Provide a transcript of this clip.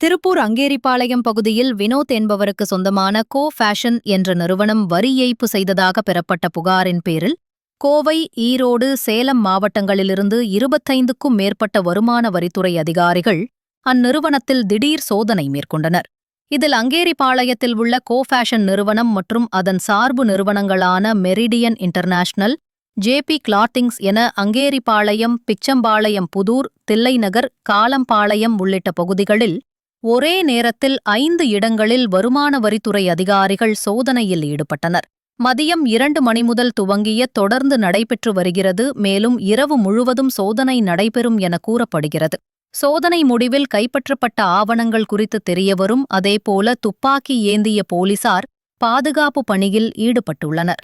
திருப்பூர் அங்கேரிபாளையம் பகுதியில் வினோத் என்பவருக்கு சொந்தமான கோ ஃபேஷன் என்ற நிறுவனம் வரி ஏய்ப்பு செய்ததாக பெறப்பட்ட புகாரின் பேரில் கோவை ஈரோடு சேலம் மாவட்டங்களிலிருந்து இருபத்தைந்துக்கும் மேற்பட்ட வருமான வரித்துறை அதிகாரிகள் அந்நிறுவனத்தில் திடீர் சோதனை மேற்கொண்டனர். இதில் அங்கேரிபாளையத்தில் உள்ள கோ ஃபேஷன் நிறுவனம் மற்றும் அதன் சார்பு நிறுவனங்களான மெரிடியன் இன்டர்நேஷனல் ஜேபி கிளாத்திங்ஸ் என அங்கேரிபாளையம் பிச்சம்பாளையம் புதூர் தில்லைநகர் காலம்பாளையம் உள்ளிட்ட பகுதிகளில் ஒரே நேரத்தில் ஐந்து இடங்களில் வருமான வரித்துறை அதிகாரிகள் சோதனையில் ஈடுபட்டனர். மதியம் இரண்டு மணி முதல் துவங்கிய தொடர்ந்து நடைபெற்று வருகிறது. மேலும் இரவு முழுவதும் சோதனை நடைபெறும் என கூறப்படுகிறது. சோதனை முடிவில் கைப்பற்றப்பட்ட ஆவணங்கள் குறித்து தெரியவரும் அதேபோல துப்பாக்கி ஏந்திய போலீசார் பாதுகாப்பு பணியில் ஈடுபட்டுள்ளனர்.